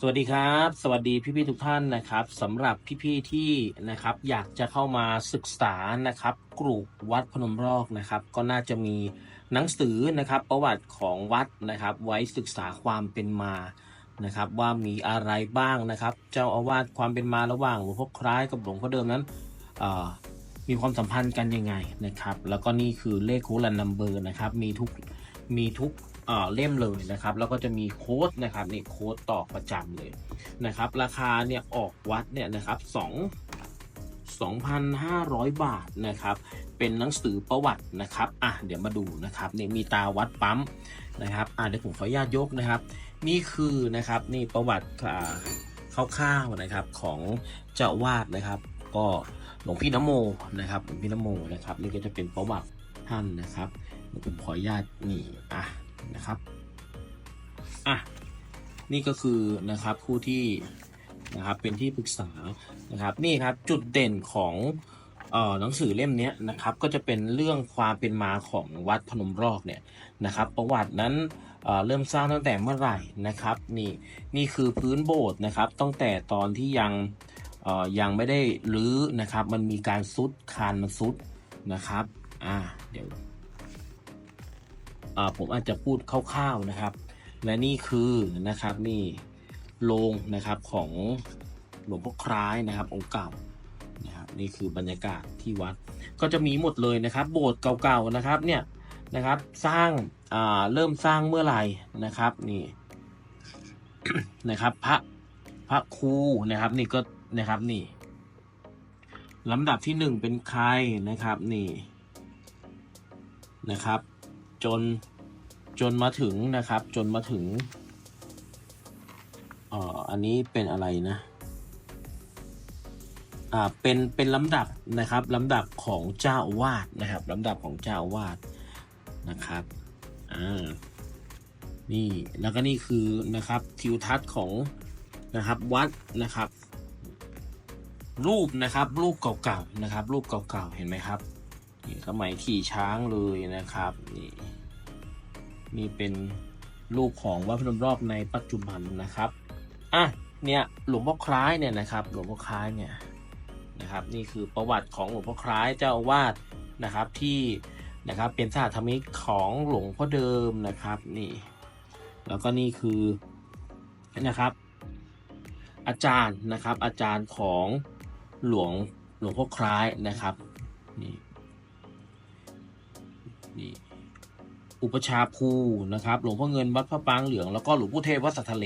สวัสดีครับ สวัสดีพี่ๆทุกท่านนะครับสำหรับพี่ๆที่นะครับอยากจะเข้ามาศึกษานะครับกรุวัดพนมรอกนะครับ ก็น่าจะมีหนังสือนะครับ ประวัติของวัดนะครับ ไว้ศึกษาความเป็นมานะครับ ว่ามีอะไรบ้างนะครับ เจ้าอาวาสความเป็นมาระหว่างหลวงพ่อคล้ายกับหลวงพ่อเดิมนั้นมีความสัมพันธ์กันยังไงนะครับ แล้วก็นี่คือเลขคูลันนัมเบอร์นะครับ มีทุกมีทุก เล่มเลยนะครับ แล้วก็จะมีโค้ดนะครับนี่โค้ดต่อประจำเลยนะครับ ราคาเนี่ยออกวัดเนี่ยนะครับสองสองพันห้าร้อยบาทนะครับ เป็นหนังสือประวัตินะครับ อะ เดี๋ยวมาดูนะครับนี่มีตาวัดปั๊มนะครับ อะเดี๋ยวผมขออนุญาตยกนะครับ นี่คือนะครับนี่ประวัติอ่าคร่าวๆนะครับของเจ้าวาดนะครับ ก็หลวงพี่นโมนะครับหลวงพี่นโมนะครับ นี่ก็จะเป็นประวัติท่านนะครับผมขออนุญาตนี่อะ นะครับอะนี่ก็คือนะครับผู้ที่นะครับเป็นที่ปรึกษานะครับนี่ครับจุดเด่นของเอ่อหนังสือเล่มนี้นะครับก็จะเป็นเรื่องความเป็นมาของวัดพนมรอกเนี่ยนะครับ ประวัตินั้นเอ่อเริ่มสร้างตั้งแต่เมื่อไหร่นะครับนี่นี่คือพื้นโบสถ์นะครับตั้งแต่ตอนที่ยังเอ่อยังไม่ได้รื้อนะครับ มันมีการซุดคานมันซุดนะครับอ่าเดี๋ยว ผมอาจจะพูดคร่าวๆนะครับ และนี่คือนะครับนี่โรงนะครับของหลวงพ่อคล้ายนะครับองค์เก่านะครับนี่คือบรรยากาศที่วัดก็จะมีหมดเลยนะครับ โบสถ์เก่าๆนะครับเนี่ยนะครับสร้างอ่าเริ่มสร้างเมื่อไหร่นะครับนี่นะครับพระพระครูนะครับ นี่ก็นะครับนี่ลำดับที่หนึ่งเป็นใครนะครับนี่นะครับ จนจนมาถึงนะครับ จนมาถึงเอ่ออันนี้เป็นอะไรนะ อ่า เป็น เป็นลำดับนะครับลำดับของเจ้าอาวาดนะครับลำดับของเจ้าอาวาดนะครับ อ่า นี่ แล้วก็นี่คือนะครับทิวทัศน์ของนะครับวัดนะครับ รูปนะครับ รูปเก่าๆนะครับ รูปเก่าๆ เห็นไหมครับ นี่สมัยขี่ช้างเลยนะครับนี่นี่เป็นรูปของวัดพนมรอบในปัจจุบันนะครับอะเนี่ยหลวงพ่อคล้ายเนี่ยนะครับ หลวงพ่อคล้ายเนี่ยนะครับ นี่คือประวัติของหลวงพ่อคล้ายเจ้าอาวาสนะครับที่นะครับเป็นสาธรรมิกของหลวงพ่อเดิมนะครับนี่ แล้วก็นี่คือนะครับ อาจารย์นะครับอาจารย์ของหลวงหลวงพ่อคล้ายนะครับนี่ นี่อุปชาภูนะครับ หลวงพ่อเงินวัดพระปรางเหลืองแล้วก็หลวงพ่อเทพวัดสัทธะเล